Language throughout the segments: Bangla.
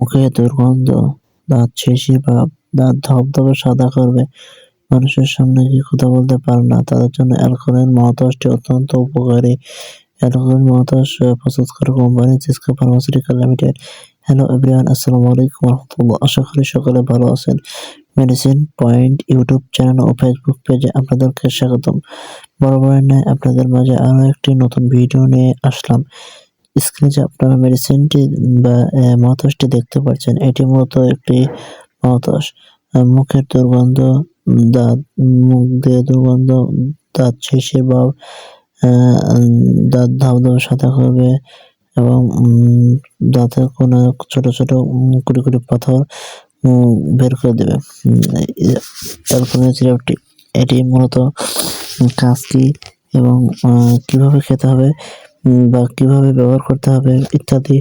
মুখে দুর্গন্ধ, দাঁত শেষে ভাব, দাঁত ধবধবে, সাদা করবে। মানুষের সামনে গিয়ে কথা বলতে পারে না, তাদের জন্য অ্যালকোহলের মহাতাসটি অত্যন্ত উপকারী। অ্যালকোহলের মহাতাস প্রস্তুতকারক কোম্পানি জিসকা ফার্মাসিউটিক্যাল লিমিটেড। হ্যালো এভরিওয়ান, আসসালামু আলাইকুম রহমতুল্লাহ। আশা করি সকলে ভালো আছেন। মেডিসিন পয়েন্ট ইউটিউব চ্যানেল ও ফেসবুক পেজে আপনাদেরকে স্বাগতম। বরাবরের ন্যায় আপনাদের মাঝে আরও একটি নতুন ভিডিও নিয়ে আসলাম। স্ক্রিনে আপনারা মেডিসিনটি বা মহাতাসটি দেখতে পাচ্ছেন এটি মূলত একটি আহ, মুখের দুর্গন্ধ দাঁত মুখ দিয়ে দুর্গন্ধ দাঁত শেষে বা দাঁত ধবধবে সাদা করবে এবং দাঁতের কোনো ছোট ছোট কুটি কুটি পাথর বের করে দেবে। সিরাপটি এটি মূলত কাজটি এবং কীভাবে খেতে হবে বা কীভাবে ব্যবহার করতে হবে ইত্যাদি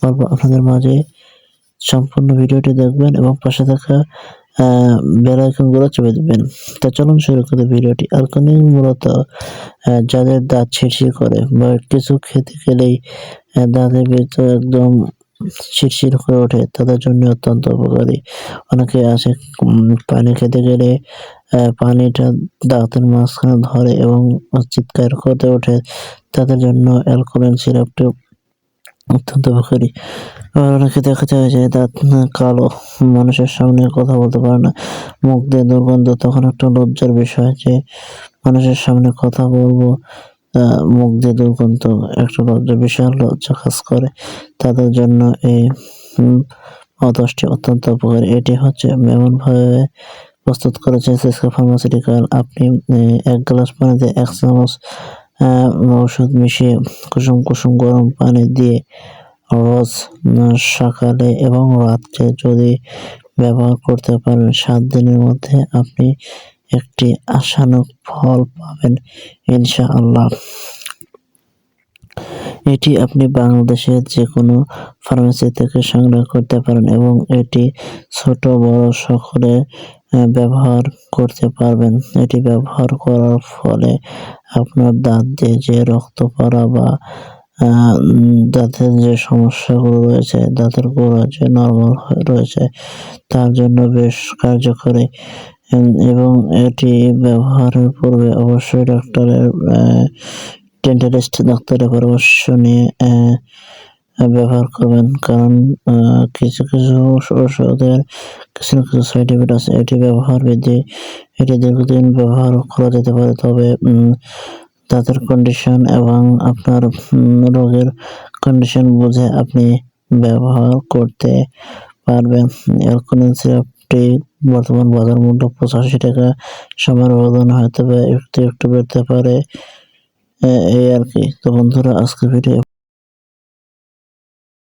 বলব আপনাদের মাঝে। সম্পূর্ণ ভিডিওটি দেখবেন এবং পাশে থাকা বেল আইকনগুলো চেপে দেবেন। তো চলুন শুরু করতে ভিডিওটি। অ্যালকোহলিং মূলত যাদের দাঁত ছিড়ছিড় করে বা কিছু খেতে গেলেই দাঁতের ভিতর একদম শিরশির করে ওঠে। তাদের জন্য অত্যন্ত উপকারী। অনেকে আসে পানি খেতে গেলে পানিটা দাঁতের মাঝখানে ধরে এবং চিৎকার করতে ওঠে। তাদের জন্য অ্যালকোহলিন সিরাপটি অত্যন্ত উপকারী। আবার অনেকে দেখা যায় যে দাঁত কালো, মানুষের সামনে কথা বলতে পারে না। মুখ দিয়ে দুর্গন্ধ, তখন একটা লজ্জার বিষয় যে, মানুষের সামনে কথা বলব মুখ দিয়ে দুর্গন্ধ একটা লজ্জা বিশাল লজ্জা কাজ করে। তাদের জন্য এই মহাদশটি অত্যন্ত উপকারী। এটি হচ্ছে এমন ভাবে প্রস্তুত করেছে সিসকো ফার্মাসিউটিক্যাল। আপনি এক গ্লাস পানিতে এক চামচ ওষুধ মিশিয়ে কুসুম কুসুম গরম পানি দিয়ে রোজ সকালে এবং রাত্রে যদি ব্যবহার করতে পারেন, সাত দিনের মধ্যে আপনি একটি আশানুক ফল পাবেন, ইনশাআল্লাহ। এটি আপনি বাংলাদেশের যে কোনো ফার্মেসি থেকে সংগ্রহ করতে পারেন এবং এটি ছোট, বড় সকলে ব্যবহার করতে পারবেন। এটি ব্যবহার করার ফলে আপনার দাঁত দিয়ে যে রক্ত পড়া বা দাঁতের যে সমস্যাগুলো রয়েছে, দাঁতের গোড়া যে নর্মাল রয়েছে, তার জন্য বেশ কার্যকরী। এবং এটি ব্যবহারের পূর্বে অবশ্যই ডাক্তারের ডেন্টালিস্ট ডাক্তারের পরামর্শ নিয়ে ব্যবহার করবেন। কারণ কিছু কিছু ওষুধের কিছু না কিছু সাইড এফেক্ট আছে। এটি ব্যবহার বৃদ্ধি, এটি দীর্ঘদিন ব্যবহার করা যেতে পারে। তবে তাদের কন্ডিশন এবং আপনার রোগের কন্ডিশন বুঝে আপনি ব্যবহার করতে পারবেন। অ্যালকোহলিন সিরাপটি বর্তমান বাজার মূল্য পঁচাশি টাকা সময়ের ব্যবধান হয়তো বা একটু একটু বেড়তে পারে এই আর কি। তো বন্ধুরা আজকে ভিডিও